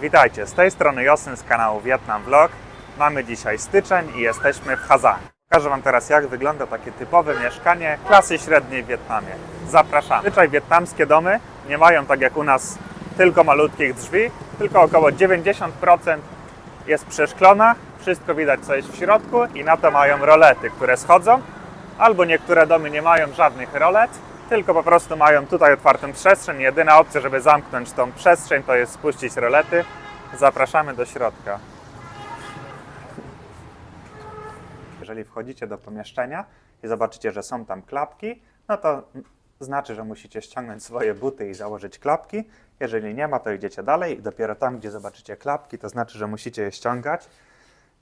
Witajcie, z tej strony Josyn z kanału Vietnam Vlog. Mamy dzisiaj styczeń i jesteśmy w Hazanie. Pokażę Wam teraz jak wygląda takie typowe mieszkanie klasy średniej w Wietnamie. Zapraszamy. Zwyczaj wietnamskie domy nie mają tak jak u nas tylko malutkich drzwi, tylko około 90% jest przeszklona, wszystko widać co jest w środku i na to mają rolety, które schodzą. Albo niektóre domy nie mają żadnych rolet, tylko po prostu mają tutaj otwartą przestrzeń. Jedyna opcja, żeby zamknąć tą przestrzeń, to jest spuścić rolety. Zapraszamy do środka. Jeżeli wchodzicie do pomieszczenia i zobaczycie, że są tam klapki, no to znaczy, że musicie ściągnąć swoje buty i założyć klapki. Jeżeli nie ma, to idziecie dalej i dopiero tam, gdzie zobaczycie klapki, to znaczy, że musicie je ściągać.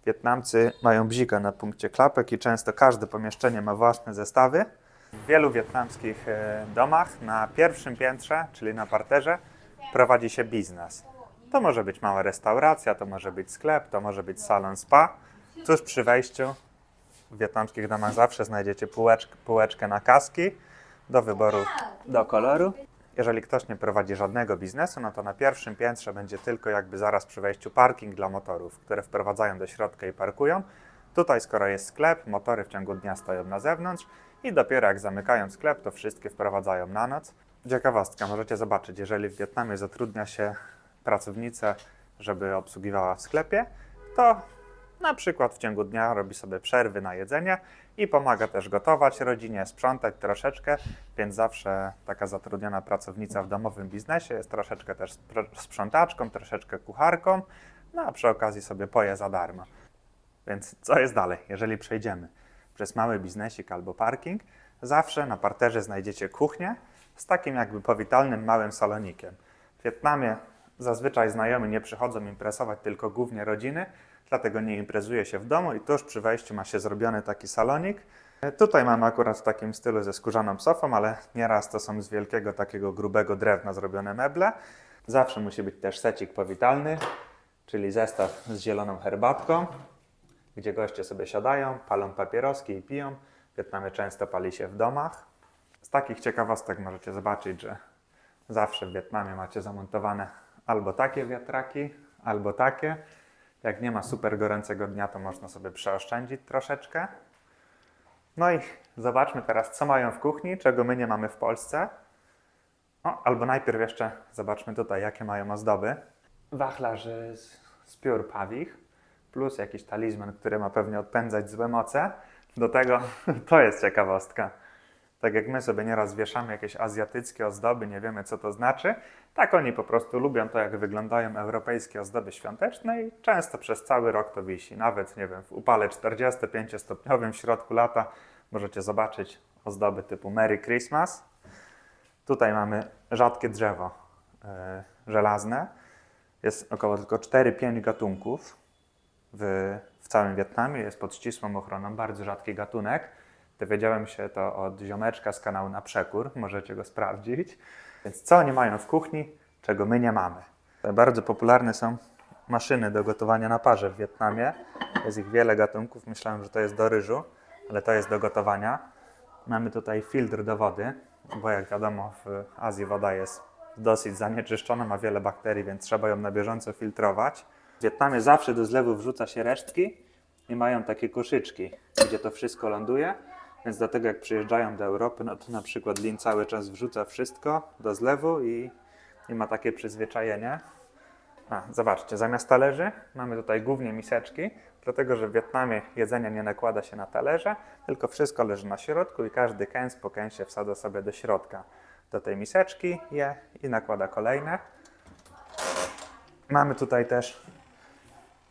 Wietnamcy mają bzikę na punkcie klapek i często każde pomieszczenie ma własne zestawy. W wielu wietnamskich e, domach na pierwszym piętrze, czyli na parterze, prowadzi się biznes. To może być mała restauracja, to może być sklep, to może być salon spa. Tuż przy wejściu w wietnamskich domach zawsze znajdziecie półeczkę, półeczkę na kaski do wyboru do koloru. Jeżeli ktoś nie prowadzi żadnego biznesu, no to na pierwszym piętrze będzie tylko jakby zaraz przy wejściu parking dla motorów, które wprowadzają do środka i parkują. Tutaj, skoro jest sklep, motory w ciągu dnia stoją na zewnątrz i dopiero jak zamykają sklep, to wszystkie wprowadzają na noc. Ciekawostka, możecie zobaczyć, jeżeli w Wietnamie zatrudnia się pracownicę, żeby obsługiwała w sklepie, to na przykład w ciągu dnia robi sobie przerwy na jedzenie i pomaga też gotować rodzinie, sprzątać troszeczkę, więc zawsze taka zatrudniona pracownica w domowym biznesie jest troszeczkę też spr- sprzątaczką, troszeczkę kucharką, no a przy okazji sobie poje za darmo. Więc co jest dalej? Jeżeli przejdziemy przez mały biznesik albo parking, zawsze na parterze znajdziecie kuchnię z takim jakby powitalnym małym salonikiem. W Wietnamie zazwyczaj znajomi nie przychodzą imprezować, tylko głównie rodziny, dlatego nie imprezuje się w domu i tuż przy wejściu ma się zrobiony taki salonik. Tutaj mamy akurat w takim stylu ze skórzaną sofą, ale nieraz to są z wielkiego takiego grubego drewna zrobione meble. Zawsze musi być też secik powitalny, czyli zestaw z zieloną herbatką, gdzie goście sobie siadają, palą papieroski i piją. W Wietnamie często pali się w domach. Z takich ciekawostek możecie zobaczyć, że zawsze w Wietnamie macie zamontowane albo takie wiatraki, albo takie. Jak nie ma super gorącego dnia, to można sobie przeoszczędzić troszeczkę. No i zobaczmy teraz, co mają w kuchni, czego my nie mamy w Polsce. O, albo najpierw jeszcze zobaczmy tutaj, jakie mają ozdoby. Wachlarzy z, z piór pawich, plus jakiś talizman, który ma pewnie odpędzać złe moce. Do tego to jest ciekawostka. Tak jak my sobie nieraz wieszamy jakieś azjatyckie ozdoby, nie wiemy co to znaczy, tak oni po prostu lubią to, jak wyglądają europejskie ozdoby świąteczne i często przez cały rok to wisi. Nawet, nie wiem, w upale 45-stopniowym w środku lata możecie zobaczyć ozdoby typu Merry Christmas. Tutaj mamy rzadkie drzewo e, żelazne. Jest około tylko 4-5 gatunków w, w całym Wietnamie. Jest pod ścisłą ochroną, bardzo rzadki gatunek. Dowiedziałem się to od ziomeczka z kanału Na Przekór, możecie go sprawdzić. Więc co oni mają w kuchni, czego my nie mamy? Bardzo popularne są maszyny do gotowania na parze w Wietnamie. Jest ich wiele gatunków. Myślałem, że to jest do ryżu, ale to jest do gotowania. Mamy tutaj filtr do wody, bo jak wiadomo w Azji woda jest dosyć zanieczyszczona, ma wiele bakterii, więc trzeba ją na bieżąco filtrować. W Wietnamie zawsze do zlewu wrzuca się resztki i mają takie koszyczki, gdzie to wszystko ląduje. Więc dlatego jak przyjeżdżają do Europy, no to na przykład Lin cały czas wrzuca wszystko do zlewu i, i ma takie przyzwyczajenie. A, zobaczcie, zamiast talerzy mamy tutaj głównie miseczki, dlatego że w Wietnamie jedzenie nie nakłada się na talerze, tylko wszystko leży na środku i każdy kęs po kęsie wsadza sobie do środka. Do tej miseczki je i nakłada kolejne. Mamy tutaj też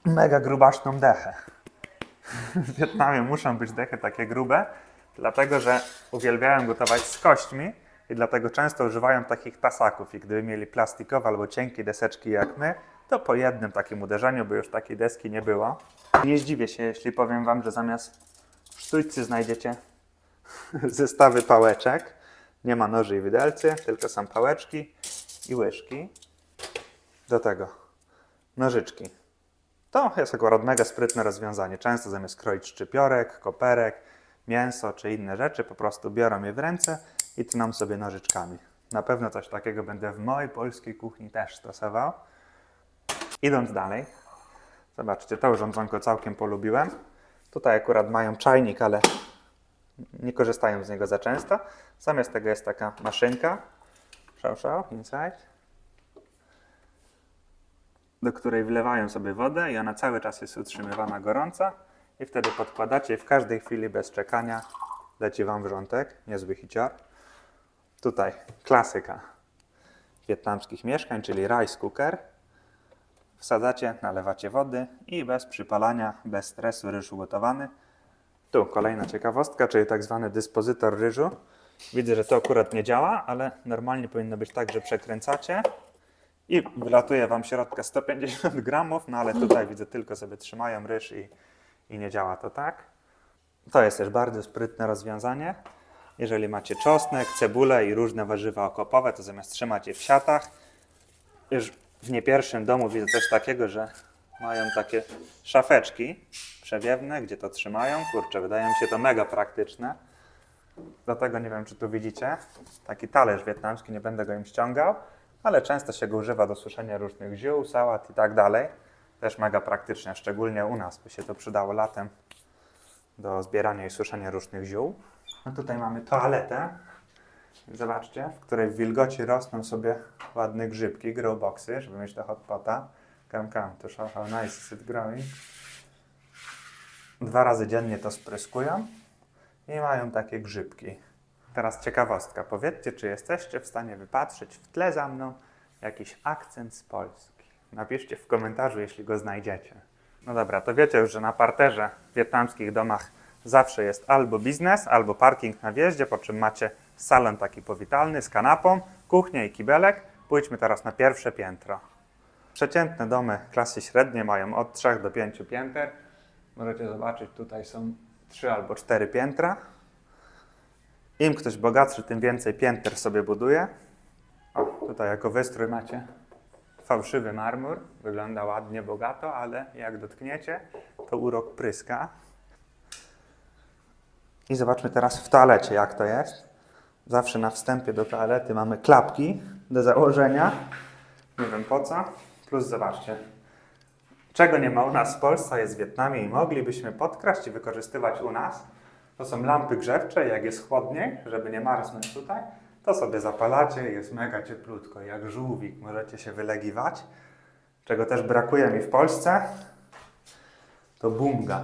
mega grubaszną dechę. W Wietnamie muszą być dechy takie grube, dlatego że uwielbiają gotować z kośćmi i dlatego często używają takich tasaków. I gdyby mieli plastikowe albo cienkie deseczki jak my, to po jednym takim uderzeniu by już takiej deski nie było. Nie zdziwię się, jeśli powiem Wam, że zamiast w sztućcy znajdziecie zestawy pałeczek. Nie ma noży i widelcy, tylko są pałeczki i łyżki. Do tego nożyczki. To jest akurat mega sprytne rozwiązanie. Często zamiast kroić szczypiorek, koperek, mięso czy inne rzeczy, po prostu biorą je w ręce i tną sobie nożyczkami. Na pewno coś takiego będę w mojej polskiej kuchni też stosował. Idąc dalej, zobaczcie, to urządzonko całkiem polubiłem. Tutaj akurat mają czajnik, ale nie korzystają z niego za często. Zamiast tego jest taka maszynka, show show, inside, do której wlewają sobie wodę i ona cały czas jest utrzymywana gorąca i wtedy podkładacie w każdej chwili bez czekania leci Wam wrzątek, niezły hicior. Tutaj klasyka wietnamskich mieszkań, czyli rice cooker. Wsadzacie, nalewacie wody i bez przypalania, bez stresu ryż ugotowany. Tu kolejna ciekawostka, czyli tak zwany dyspozytor ryżu. Widzę, że to akurat nie działa, ale normalnie powinno być tak, że przekręcacie i wylatuje Wam środka 150 gramów, no ale tutaj widzę tylko sobie trzymają ryż i, i nie działa to tak. To jest też bardzo sprytne rozwiązanie. Jeżeli macie czosnek, cebulę i różne warzywa okopowe, to zamiast trzymać je w siatach, już w nie pierwszym domu widzę coś takiego, że mają takie szafeczki przewiewne, gdzie to trzymają. Kurczę, wydaje mi się to mega praktyczne. Dlatego nie wiem, czy tu widzicie, taki talerz wietnamski, nie będę go im ściągał, ale często się go używa do suszenia różnych ziół, sałat i tak dalej. Też mega praktycznie, szczególnie u nas by się to przydało latem do zbierania i suszenia różnych ziół. No tutaj mamy toaletę, zobaczcie, w której w wilgoci rosną sobie ładne grzybki, growboxy, żeby mieć do hotpota. Come, come, to show how nice it growing. Dwa razy dziennie to spryskują i mają takie grzybki. Teraz ciekawostka. Powiedzcie, czy jesteście w stanie wypatrzyć w tle za mną jakiś akcent z Polski. Napiszcie w komentarzu, jeśli go znajdziecie. No dobra, to wiecie już, że na parterze w wietnamskich domach zawsze jest albo biznes, albo parking na wjeździe, po czym macie salon taki powitalny z kanapą, kuchnię i kibelek. Pójdźmy teraz na pierwsze piętro. Przeciętne domy klasy średniej mają od 3 do 5 pięter. Możecie zobaczyć, tutaj są 3 albo 4 piętra. Im ktoś bogatszy, tym więcej pięter sobie buduje. O, tutaj jako wystrój macie fałszywy marmur. Wygląda ładnie, bogato, ale jak dotkniecie, to urok pryska. I zobaczmy teraz w toalecie, jak to jest. Zawsze na wstępie do toalety mamy klapki do założenia. Nie wiem po co. Plus zobaczcie, czego nie ma u nas w Polsce, jest w Wietnamie i moglibyśmy podkraść i wykorzystywać u nas. To są lampy grzewcze, jak jest chłodniej, żeby nie marznąć tutaj, to sobie zapalacie, jest mega cieplutko, jak żółwik, możecie się wylegiwać. Czego też brakuje mi w Polsce, to bungan,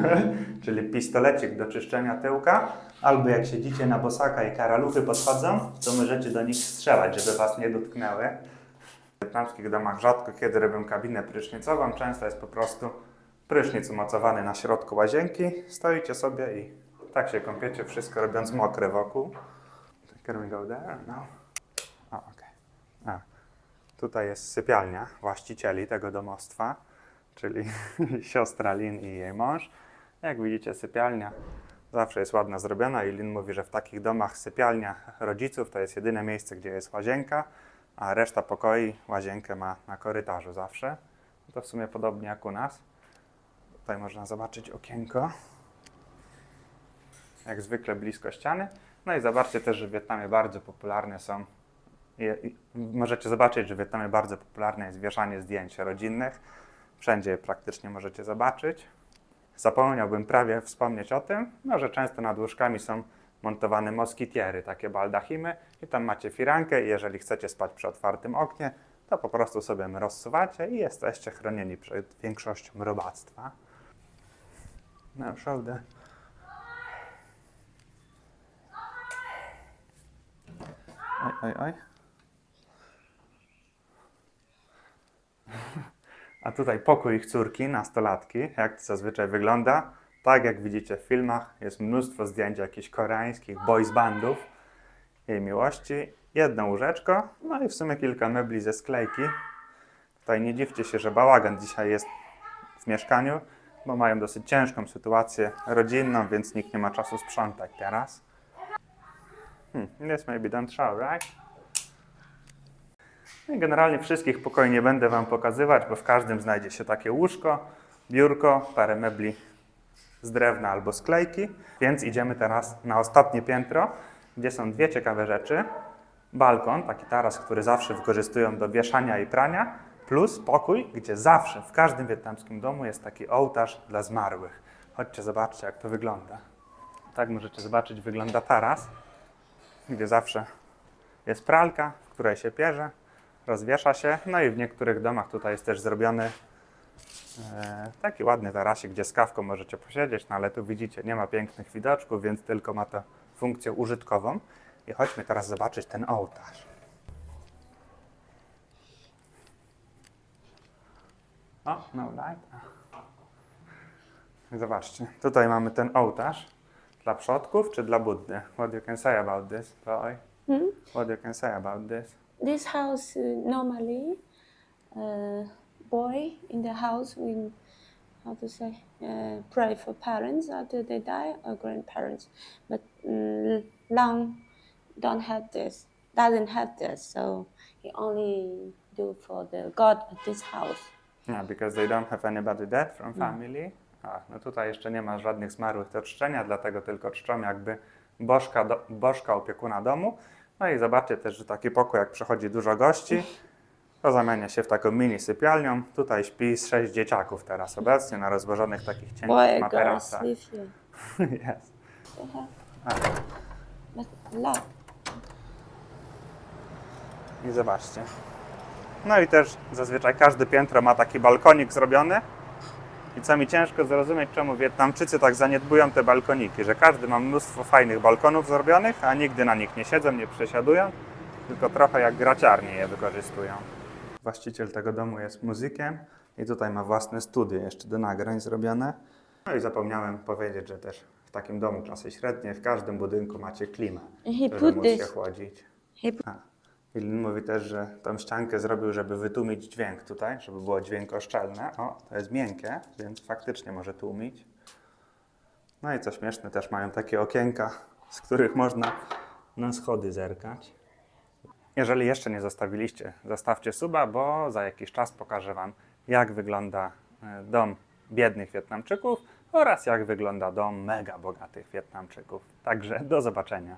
czyli pistolecik do czyszczenia tyłka, albo jak siedzicie na bosaka i karaluchy podchodzą, to możecie do nich strzelać, żeby was nie dotknęły. W wietnamskich domach rzadko kiedy robią kabinę prysznicową, często jest po prostu prysznic umocowany na środku łazienki, stoicie sobie i tak się kąpiecie, wszystko robiąc mokre wokół. Can we go there? No. O, okej. A, Tutaj jest sypialnia właścicieli tego domostwa, czyli siostra Lin i jej mąż. Jak widzicie, sypialnia zawsze jest ładna zrobiona i Lin mówi, że w takich domach sypialnia rodziców to jest jedyne miejsce, gdzie jest łazienka, a reszta pokoi łazienkę ma na korytarzu zawsze. To w sumie podobnie jak u nas. Tutaj można zobaczyć okienko. Jak zwykle blisko ściany. No i zobaczcie też, że w Wietnamie bardzo popularne są. je- Możecie zobaczyć, że w Wietnamie bardzo popularne jest wieszanie zdjęć rodzinnych. Wszędzie praktycznie możecie zobaczyć. Zapomniałbym prawie wspomnieć o tym, no, że często nad łóżkami są montowane moskitiery, takie baldachimy i tam macie firankę i jeżeli chcecie spać przy otwartym oknie, to po prostu sobie rozsuwacie i jesteście chronieni przed większością robactwa. The... Oj, oj, oj. A tutaj pokój ich córki, nastolatki, jak to zazwyczaj wygląda. Tak jak widzicie w filmach, jest mnóstwo zdjęć jakichś koreańskich boys bandów jej miłości. Jedno łóżeczko, no i w sumie kilka mebli ze sklejki. Tutaj nie dziwcie się, że bałagan dzisiaj jest w mieszkaniu, bo mają dosyć ciężką sytuację rodzinną, więc nikt nie ma czasu sprzątać teraz. Hmm, this maybe don't show, right? No i generalnie wszystkich pokoi nie będę Wam pokazywać, bo w każdym znajdzie się takie łóżko, biurko, parę mebli z drewna albo sklejki. Więc idziemy teraz na ostatnie piętro, gdzie są dwie ciekawe rzeczy. Balkon, taki taras, który zawsze wykorzystują do wieszania i prania Plus pokój, gdzie zawsze w każdym wietnamskim domu jest taki ołtarz dla zmarłych. Chodźcie, zobaczcie, jak to wygląda. Tak możecie zobaczyć, wygląda taras, gdzie zawsze jest pralka, w której się pierze, rozwiesza się. No i w niektórych domach tutaj jest też zrobiony e, taki ładny tarasik, gdzie z kawką możecie posiedzieć, no ale tu widzicie, nie ma pięknych widoczków, więc tylko ma to funkcję użytkową. I chodźmy teraz zobaczyć ten ołtarz. O, no light. Zobaczcie, tutaj mamy ten ołtarz dla przodków czy dla Buddy. What you can say about this, boy? Hmm? What you can say about this? This house uh, normally, uh, boy in the house will, how to say, uh, pray for parents after they die or grandparents. But mm, Long don't have this, doesn't have this, so he only do for the God of this house. Yeah, because they don't have anybody dead from family. A, no tutaj jeszcze nie ma żadnych zmarłych do czczenia, dlatego tylko czczą jakby bożka, do, bożka opiekuna domu. No i zobaczcie też, że taki pokój, jak przychodzi dużo gości, to zamienia się w taką mini sypialnią. Tutaj śpi z sześć dzieciaków teraz obecnie na rozłożonych takich Boy cienkich and girls materacach. here. yes. They have, but. I zobaczcie. No i też zazwyczaj każde piętro ma taki balkonik zrobiony. I co mi ciężko zrozumieć, czemu Wietnamczycy tak zaniedbują te balkoniki, że każdy ma mnóstwo fajnych balkonów zrobionych, a nigdy na nich nie siedzą, nie przesiadują, tylko trochę jak graciarnie je wykorzystują. Właściciel tego domu jest muzykiem i tutaj ma własne studio jeszcze do nagrań zrobione. No i zapomniałem powiedzieć, że też w takim domu klasy średniej w każdym budynku macie klimę, żeby móc się chłodzić. A. Wilin mówi też, że tą ściankę zrobił, żeby wytłumić dźwięk tutaj, żeby było dźwiękoszczelne. O, to jest miękkie, więc faktycznie może tłumić. No i co śmieszne, też mają takie okienka, z których można na schody zerkać. Jeżeli jeszcze nie zostawiliście, zostawcie suba, bo za jakiś czas pokażę Wam, jak wygląda e, dom biednych Wietnamczyków oraz jak wygląda dom mega bogatych Wietnamczyków. Także do zobaczenia.